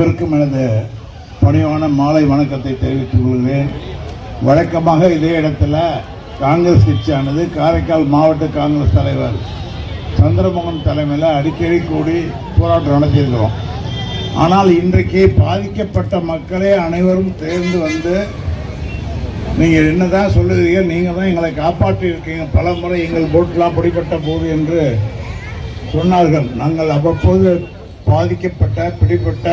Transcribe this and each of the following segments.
அனைவருக்கும் எனது பணிவான மாலை வணக்கத்தை தெரிவித்துக் கொள்கிறேன். வழக்கமாக இதே இடத்துல காங்கிரஸ் கட்சியானது காரைக்கால் மாவட்ட காங்கிரஸ் தலைவர் சந்திரமோகன் தலைமையில் அடிக்கடி கூடி போராட்டம் நடத்தியிருக்கிறோம். ஆனால் இன்றைக்கு பாதிக்கப்பட்ட மக்களே அனைவரும் தேர்ந்து வந்து நீங்கள் என்ன தான் சொல்லுகிறீங்க நீங்கள் தான் எங்களை காப்பாற்றியிருக்கீங்க. பல முறை எங்கள் போட்டெலாம் பிடிப்பட்ட போது என்று சொன்னார்கள். நாங்கள் அவ்வப்போது பாதிக்கப்பட்ட பிடிப்பட்ட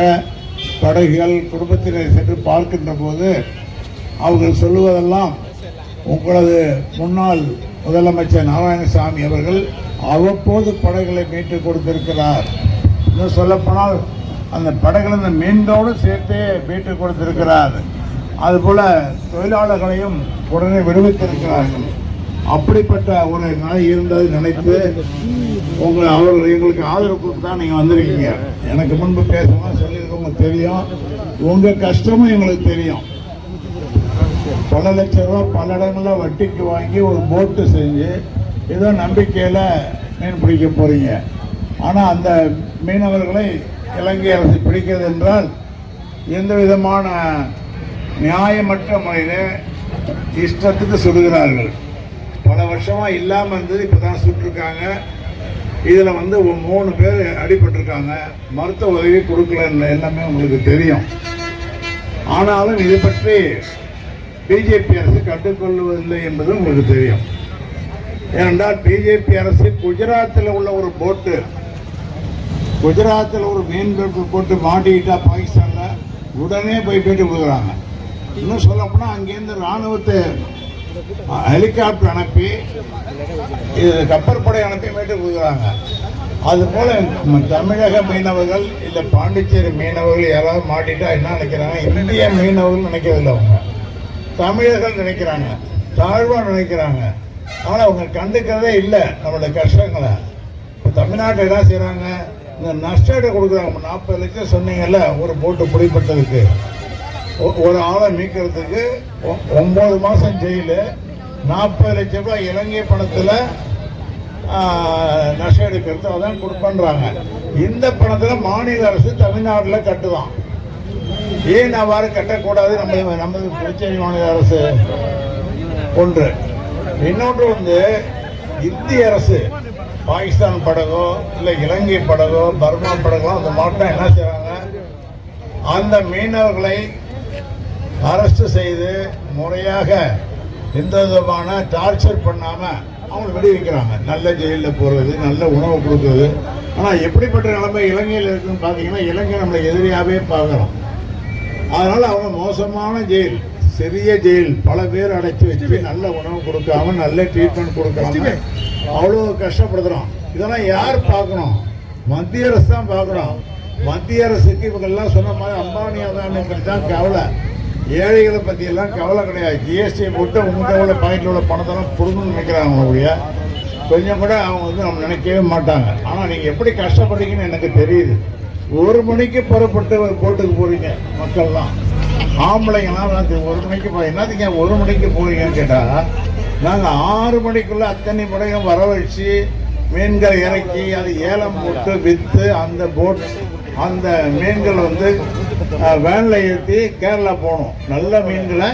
படகுகள் குடும்பத்தினரை சென்று பார்க்கின்ற போது அவர்கள் சொல்லுவதெல்லாம் உங்களது முன்னாள் முதலமைச்சர் நாராயணசாமி அவர்கள் அவ்வப்போது படகுகளை மீட்டு கொடுத்திருக்கிறார். இன்னும் சொல்லப்போனால் அந்த படைகளை அந்த மீன்களோடு சேர்த்தே மீட்டு கொடுத்திருக்கிறார். அதுபோல தொழிலாளர்களையும் உடனே விடுவித்திருக்கிறார்கள். அப்படிப்பட்ட ஒரு நிலை இருந்தது நினைத்து உங்களை அவர்கள் எங்களுக்கு ஆதரவு கொடுத்து தான் நீங்கள் வந்திருக்கீங்க. எனக்கு முன்பு பேசலாம் சொல்லியிருக்கவங்க தெரியும். உங்கள் கஷ்டமும் எங்களுக்கு தெரியும். பல லட்ச ரூபா பல இடங்கள்ல வட்டிக்கு வாங்கி ஒரு போட்டு செஞ்சு ஏதோ நம்பிக்கையில் மீன் பிடிக்க போறீங்க. ஆனால் அந்த மீனவர்களை இலங்கை அரசு பிடிக்கிறது என்றால் எந்த விதமான நியாயமற்ற முறையில் இஷ்டத்துக்கு சுடுகிறார்கள். பல வருஷமாக இல்லாமல் இருந்தது இப்போ தான் சுட்டிருக்காங்க. இதில் வந்து மூணு பேர் அடிபட்டிருக்காங்க. மருத்துவ உதவி கொடுக்கலன்னு எல்லாமே உங்களுக்கு தெரியும். ஆனாலும் இதை பற்றி பிஜேபி அரசு கற்றுக்கொள்வதில்லை என்பது உங்களுக்கு தெரியும். ஏனென்றால் பிஜேபி அரசு குஜராத்தில் உள்ள ஒரு போட்டு குஜராத்தில் ஒரு மீன் போட்டு மாட்டிக்கிட்டா பாகிஸ்தானில் உடனே போய் போயிட்டு கொடுக்குறாங்க. இன்னும் சொல்லப்போனால் அங்கேருந்து இராணுவத்தை ஹெலிகாப்டர் அனுப்பி இது கப்பற்படை அனுப்பி மீட்டு கொடுக்குறாங்க அதுபோல் நம்ம தமிழக மீனவர்கள் இல்லை பாண்டிச்சேரி மீனவர்கள் யாராவது மாட்டிட்டா என்ன நினைக்கிறாங்க? இந்திய மீனவர்கள் நினைக்கிறதில்ல அவங்க. தமிழர்கள் நினைக்கிறாங்க. தாழ்வாக நினைக்கிறாங்க. ஆனால் அவங்க கண்டுக்கிறதே இல்லை நம்மளுடைய கஷ்டங்களை. இப்போ தமிழ்நாட்டில் என்ன செய்கிறாங்க இந்த நஷ்டத்தை கொடுக்குறாங்க. நாற்பது லட்சம் சொன்னீங்கல்ல ஒரு போட்டு பிடிப்பட்டதுக்கு ஒரு ஆளை மீட்கிறதுக்கு ஒன்பது மாதம் ஜெயிலு நாற்பது லட்சம் ரூபாய் இலங்கை பணத்தில் நஷ்டம் எடுக்கிறது அதான் கொடுப்பன்றாங்க. இந்த பணத்தில் மாநில அரசு தமிழ்நாட்டில் கட்டுதான். ஏன் அவ்வாறு கட்டக்கூடாது? நம்ம நமது புதுச்சேரி மாநில அரசு ஒன்று. இன்னொன்று வந்து இந்திய அரசு பாகிஸ்தான் படகோ இல்லை இலங்கை படகோ பர்மா படகோ அந்த மாவட்டம் என்ன செய்கிறாங்க அந்த மீனவர்களை அரெஸ்ட் செய்து முறையாக எந்த விதமான டார்ச்சர் பண்ணாம அவங்க விடுவிக்கிறாங்க. நல்ல ஜெயிலில் போறது நல்ல உணவு கொடுக்குறது. ஆனால் எப்படிப்பட்ட நிலைமை இலங்கையில் இருக்குன்னு பார்த்தீங்கன்னா இலங்கை நம்மளை எதிரியாகவே பார்க்குறோம் அதனால அவங்க மோசமான ஜெயில் சிறிய ஜெயில் பல பேர் அடைச்சி வச்சு நல்ல உணவு கொடுக்காம நல்ல ட்ரீட்மெண்ட் கொடுக்காம அவ்வளோ கஷ்டப்படுத்துறோம் இதெல்லாம் யார் பார்க்கணும்? மத்திய அரசு தான் பார்க்கணும். மத்திய அரசுக்கு இவங்கெல்லாம் சொன்ன மாதிரி அம்பானி அதானி தான் கவலை. ஏழைகளை பற்றி எல்லாம் கவலை கிடையாது. ஜிஎஸ்டியை போட்டு உங்கள்கிட்ட உள்ள பாக்கெட்டில் உள்ள பணத்தெல்லாம் கொடுக்கணும்னு நினைக்கிறாங்க ஒழிய கொஞ்சம் கூட அவங்க வந்து நம்ம நினைக்கவே மாட்டாங்க. ஆனால் நீங்கள் எப்படி கஷ்டப்படுறீங்கன்னு எனக்கு தெரியுது. ஒரு மணிக்கு புறப்பட்டு ஒரு போட்டுக்கு போகிறீங்க மக்கள்லாம். ஆம்பளைங்கலாம் ஒரு மணிக்கு போ என்னத்துக்கு ஒரு மணிக்கு போகிறீங்கன்னு கேட்டால் நாங்கள் ஆறு மணிக்குள்ளே அத்தனை முறையும் வரவழைச்சி மீன்கள் இறக்கி அது ஏலம் போட்டு விற்று அந்த போட் அந்த மீன்கள் வந்து வேன்ல ஏற்றி கேரளா போகணும் நல்ல மீன்களை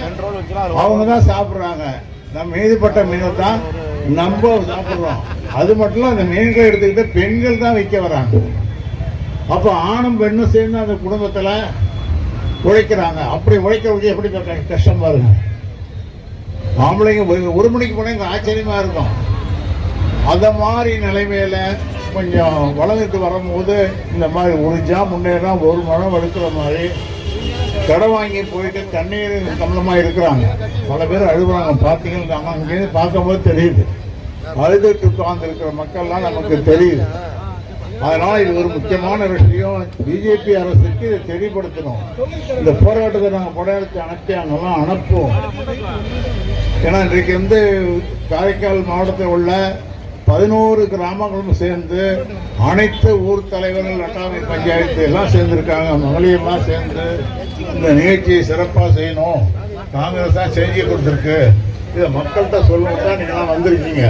அவங்க தான் சாப்பிட்றாங்க. நம்ம மீதிப்பட்ட மீனை தான் நம்ம சாப்பிட்றோம். அது மட்டும் இல்ல, அந்த மீன்களை எடுத்துக்கிட்டு பெண்கள் தான் விற்க வராங்க. அப்போ ஆணும் பெண்ணும் சேர்ந்து அந்த குடும்பத்தில் உழைக்கிறாங்க. அப்படி உழைக்கிறவங்க எப்படி கஷ்டம் பாருங்க. ஆம்பளைங்க ஒரு- மணிக்கு போனால் எங்க ஆச்சரியமா இருக்கும். அந்த மாதிரி நிலைமையில கொஞ்சம் வளர்ந்துட்டு வரும்போது இந்த மாதிரி ஒரு ஜா முன்னேறா ஒரு மழை எடுக்கிற மாதிரி கடை வாங்கி போயிட்டு தண்ணீர் கம்மலமாக இருக்கிறாங்க. பல பேர் அழுகுறாங்க. பார்த்தீங்கன்னா அங்கேருந்து பார்க்கும்போது தெரியுது. அழுதுட்டு உட்கார்ந்து இருக்கிற மக்கள்லாம் நமக்கு தெரியுது. அதனால் இது ஒரு முக்கியமான விஷயம். பிஜேபி அரசுக்கு இதை தெளிவுபடுத்தணும். இந்த போராட்டத்தை நாங்கள் படையெடுத்து அனுப்பி அங்கெல்லாம் அனுப்புவோம். ஏன்னா இன்றைக்கு வந்து காரைக்கால் மாவட்டத்தில் உள்ள பதினோரு கிராமங்களும் சேர்ந்து அனைத்து ஊர் தலைவர்கள் அட்டாமை பஞ்சாயத்து எல்லாம் சேர்ந்துருக்காங்க. மகளிர்லாம் சேர்ந்து இந்த நிகழ்ச்சியை சிறப்பாக செய்யணும். காங்கிரஸ் தான் செஞ்சு கொடுத்துருக்கு. இதை மக்கள்கிட்ட சொல்லணும் தான் நீங்களாம் வந்திருக்கீங்க.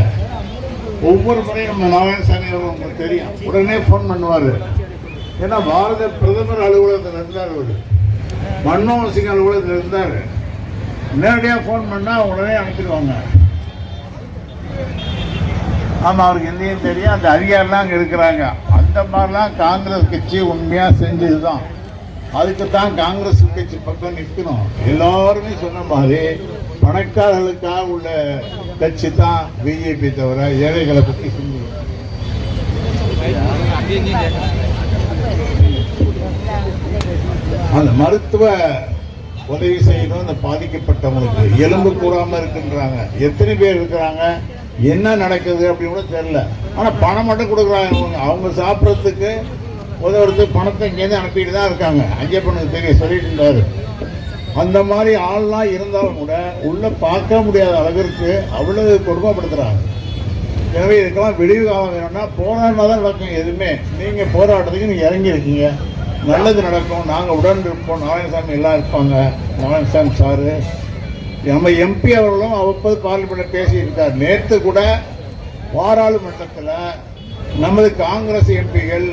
ஒவ்வொரு முறையும் நம்ம நாராயணசாமி அவர் உங்களுக்கு தெரியும். உடனே ஃபோன் பண்ணுவார். ஏன்னா பாரத பிரதமர் அலுவலகத்தில் இருந்தார் அவர். மன்மோகன் சிங் அலுவலகத்தில் இருந்தார். நேரடியாக ஃபோன் பண்ணால் உடனே அனுப்பிடுவாங்க. ஆமாம் அவருக்கு இந்தியும் தெரியும். அந்த அதிகாரிலாம் அங்கே இருக்கிறாங்க. அந்த மாதிரிலாம் காங்கிரஸ் கட்சி உண்மையாக செஞ்சது தான் அதுக்கு தான் காங்கிரஸ் கட்சி பக்கம் நிற்கணும் எல்லாருமே சொன்ன மாதிரி பணக்காரர்களுக்காக உள்ள கட்சி தான் பிஜேபி தவிர ஏழைகளை பற்றி செஞ்சு அந்த மருத்துவ உதவி செய்யணும். அந்த பாதிக்கப்பட்டவங்களுக்கு எலும்பு கூறாமல் இருக்குன்றாங்க. எத்தனை பேர் இருக்கிறாங்க? என்ன நடக்குது அப்படின்னு கூட தெரில ஆனால் பணம் மட்டும் கொடுக்குறாங்க. அவங்க சாப்பிட்றதுக்கு ஒருத்தர் பணத்தை இங்கேருந்து அனுப்பிட்டு தான் இருக்காங்க. ஐயப்பனுக்கு தெரியும் சொல்லிட்டு இருந்தாரு. அந்த மாதிரி ஆள்லாம் இருந்தாலும் கூட உள்ளே பார்க்க முடியாத அளவிற்கு அவ்வளவு கொடுமைப்படுத்துகிறாங்க எனவே இதுக்கெல்லாம் விடிவு காலம் வேணும்னா போராடினா தான் நடக்கும் எதுவுமே. நீங்கள் போராட்டத்துக்கு நீங்கள் இறங்கியிருக்கீங்க நல்லது நடக்கும். நாங்கள் உடன் இருப்போம் நாராயணசாமி எல்லாம் இருப்பாங்க. நாராயணசாமி சாரு. நம்ம எம்பி அவர்களும் அவ்வப்போது பார்லிமெண்ட்ல பேசியிருக்கார். நேற்று கூட பாராளுமன்றத்தில் நமது காங்கிரஸ் எம்பிகள்